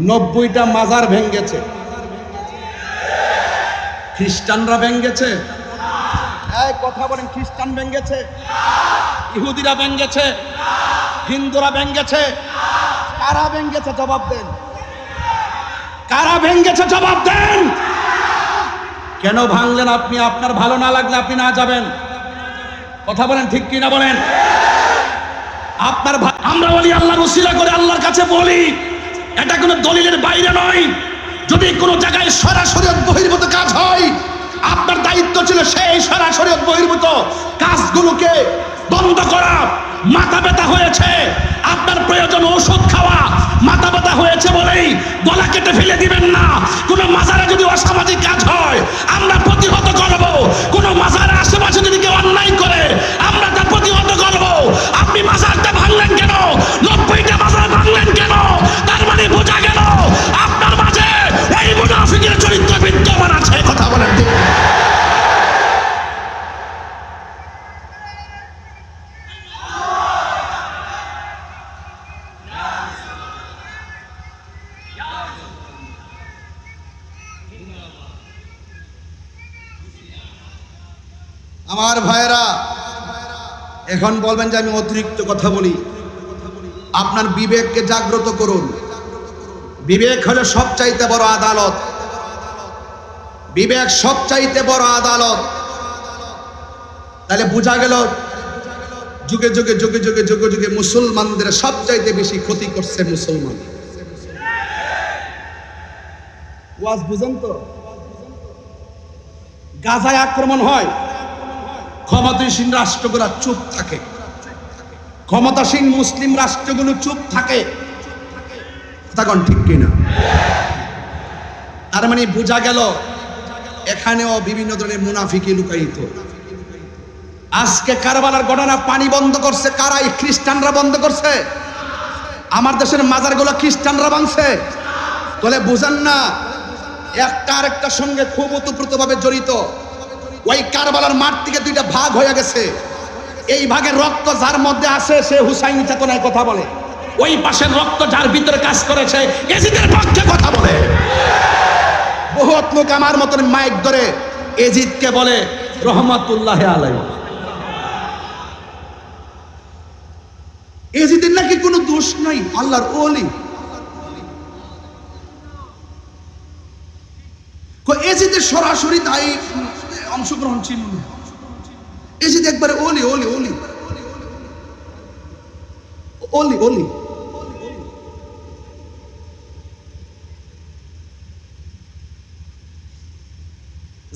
নব্বইটা মাজার ভেঙ্গেছে। খ্রিস্টানরা ভেঙ্গেছে। কথা বলেন, খ্রিস্টান ভেঙ্গেছে। ইহুদিরা ভেঙ্গেছে। হিন্দুরা ভেঙ্গেছে। কারা ভেঙ্গেছে জবাব দেন? কারা ভেঙ্গেছে জবাব দেন? কেন ভাঙলেন আপনি? আপনার ভালো না লাগলে আপনি না যাবেন। কথা বলেন, ঠিক কি না বলেন? আপনার আমরা বলি আল্লাহ রসিলা করে আল্লাহর কাছে বলি। এটা কোনো দলিলের বাইরে নয়। যদি কোনো জায়গায় সরাসরি বহির্ভূত কাজ হয়, আপনার দায়িত্ব ছিল সেই সরাসরি বহির্ভূত কাজগুলোকে বন্ধ করা। মাথা ব্যথা হয়েছে, আপনার প্রয়োজন ওষুধ খাওয়া। মাথা ব্যথা হয়েছে বলেই গলা কেটে ফেলে দিবেন না। কোনো মাজারে যদি অসামাজিক কাজ হয়, আমরা প্রতিহত করব। কোনো মাজারে আশেপাশে যদি কেউ আমার ভাইয়েরা, এখন বলবেন যে আমি অতিরিক্ত কথা বলি। আপনার বিবেককে জাগ্রত করুন। বিবেক হলো সবচাইতে বড় আদালত। বিবেক সবচাইতে বড় আদালত। তাহলে বোঝা গেল, যুগে যুগে যুগে যুগে যুগে যুগে মুসলমানদের সবচাইতে বেশি ক্ষতি করছে মুসলমান। তো? গাজায় আক্রমণ হয়। ক্ষমতাসীন রাষ্ট্রগুলো চুপ থাকে। ক্ষমতাসীন মুসলিম রাষ্ট্রগুলো চুপ থাকে। তখন ঠিক কিনা? তার মানে বোঝা গেল, এখানেও বিভিন্ন ধরনের মুনাফিকি লুকায়িত। আজকে কারবালার ঘটনা পানি বন্ধ করছে কারা এই খ্রিস্টানরা বন্ধ করছে। আমার দেশের মাজারগুলো খ্রিস্টানরা ভাঙছে। তাহলে বুঝান না, একটা আরেকটার সঙ্গে খুব ওতপ্রোতভাবে জড়িত। ওই কারবালার মাঠ থেকে দুইটা ভাগ হয়ে গেছে। এই ভাগের রক্ত যার মধ্যে আছে, সে হুসাইন চেতনায় কথা বলে। ওই পাশের রক্ত যার ভিতরে কাজ করেছে, এজিদের পক্ষে কথা বলে। বহুত লোক আমার মতন মাইক ধরে এজিদকে বলে, রহমতুল্লাহ আলাই এজিদের নাকি কোনো দোষ নাই, আল্লাহর ওলি। এজিদের সরাসরি তাই অংশগ্রহণ ছিল না এজিদ একবারে ওলি ওলি ওলি। ওলি ওলি।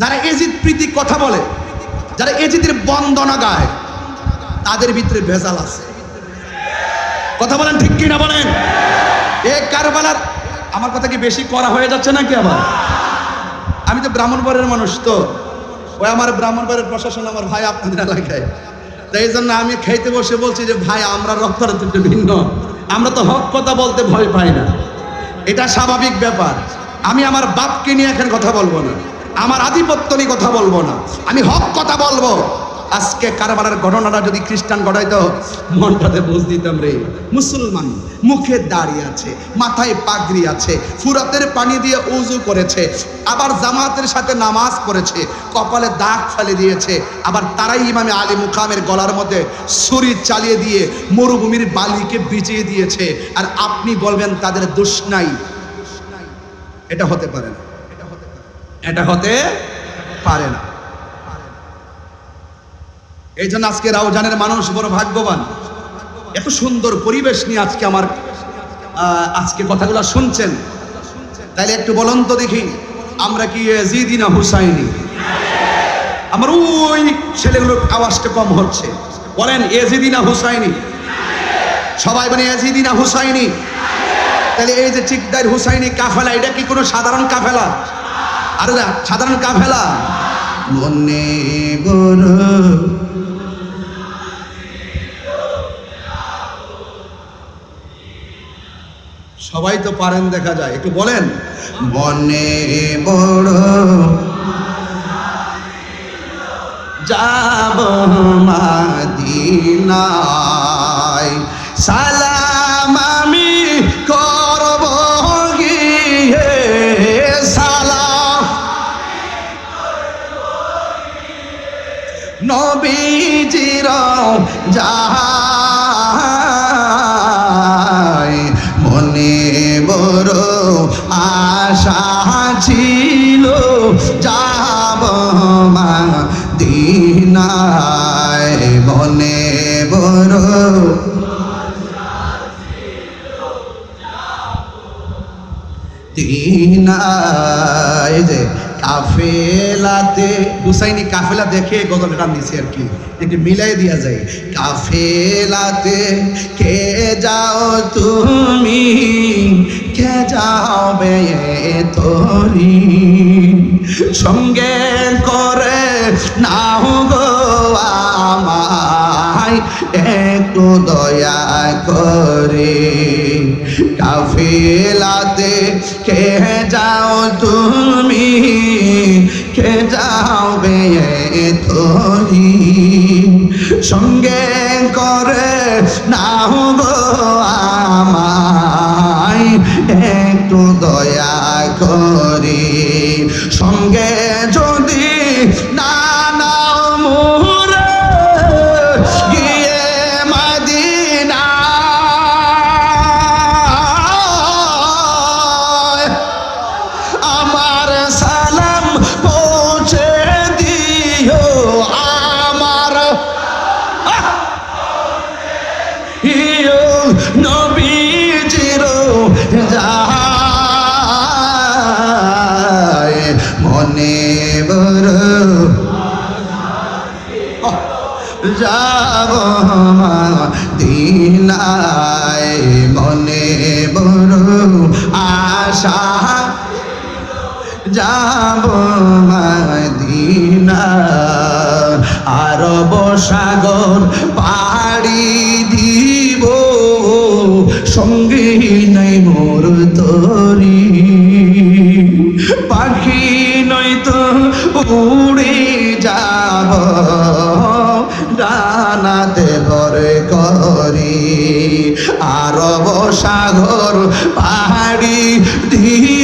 যারা এজিদ প্রীতি কথা বলে, যারা এজিদের বন্দনা গায়, তাদের ভিতরে ভেজাল আছে। কথা বলেন ঠিক কিনা বলেন? এ কারবালার, আমার কথা কি বেশি করা হয়ে যাচ্ছে নাকি আবার? আমি তো ব্রাহ্মণবাড়ির মানুষ তো। ওই আমার ব্রাহ্মণবাড়ির প্রশাসন আমার ভাই আপনাদের এলাকায়। তাই এই জন্য আমি খাইতে বসে বলছি যে, ভাই, আমরা একটু ভিন্ন। আমরা তো হক কথা বলতে ভয় পাই না। এটা স্বাভাবিক ব্যাপার। আমি আমার বাপকে নিয়ে এখন কথা বলব না। আমার আধিপত্য নিয়ে কথা বলব না। আমি হক কথা বলব। আজকে কারবারের ঘটনাটা যদি খ্রিস্টান ঘটাইতো, মনটাতে বুঝ দিতাম রে। মুসলমান মুখে দাঁড়িয়ে আছে, মাথায় পাগড়ি আছে, ফুরাতের পানি দিয়ে উজু করেছে, আবার জামাতের সাথে নামাজ পড়েছে, কপালে দাগ ফেলে দিয়েছে, আবার তারাই ইমামে আলী মুকামের গলার মধ্যে ছুরি চালিয়ে দিয়ে মরুভূমির বালিকে বিজিয়ে দিয়েছে। আর আপনি বলবেন তাদের দোষ নাই। এটা হতে পারে না। এটা হতে পারে না। এই জন্য আজকে রাউজানের মানুষ বড় ভাগ্যবান। এত সুন্দর পরিবেশ নিয়ে আজকে আমার আজকে কথাগুলো শুনছেন। তাইলে একটু বলুন তো দেখি, আমরা কি এজিদি না হুসাইনি? আমার ওই ছেলেগুলোর আওয়াজটা কম হচ্ছে। বলেন এজিদি না হুসাইনি? সবাই মানে এজিদি না হুসাইনি? তাহলে এই যে চিকদার হুসাইনি কাফেলা, এটা কি কোনো সাধারণ কাফেলা? আরে সাধারণ কাফেলা। মনে বড় সবাই তো পারেন দেখা যায়। একটু বলেন। বনে বড় যাব মাদিনায়। সালাম আমি করব গিয়ে সালাম নবীজির যাহা যে কাফেলাতে কাফেলা আর কি। মিলাই দিয়া যায় কাফেলাতে তুমি? কে সঙ্গে করে আমায় একটু দয়া করে। কাফিলাতে কে যাও তুমি? কে যাও বে সঙ্গে করে নাও দিনায় মনে বড় আশা। যাব মদিনা, আরব সাগর পাড়ি দিব। সঙ্গে নাই মোর তরি, পাখি নয়তো উড়ে যাব। ডানাতে ভরে করি আরব সাগর পাহাড়ি দিব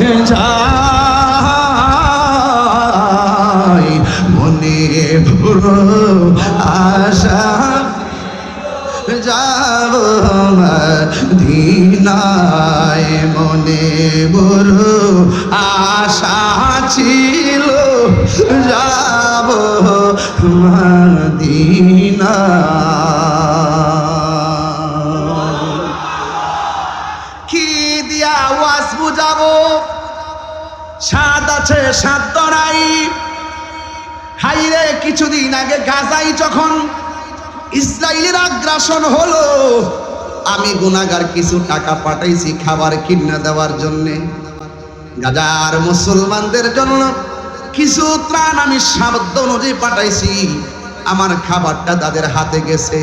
যাই মনে ভুরো আশা। যাব দিনায় মনে বড় আশা ছিল। যাব মদিনা সাধ্য নাই। হাইরে, কিছুদিন আগে গাজাই যখন ইসরায়েলের আগ্রাসন হলো, আমি গুনাগার কিছু টাকা পাঠাইছি খাবার কিনে দেওয়ার জন্য। গাজার মুসলমানদের জন্য কিছু ত্রাণ আমি সাধ্য অনুযায়ী পাঠাইছি। আমার খাবারটা তাদের হাতে গেছে।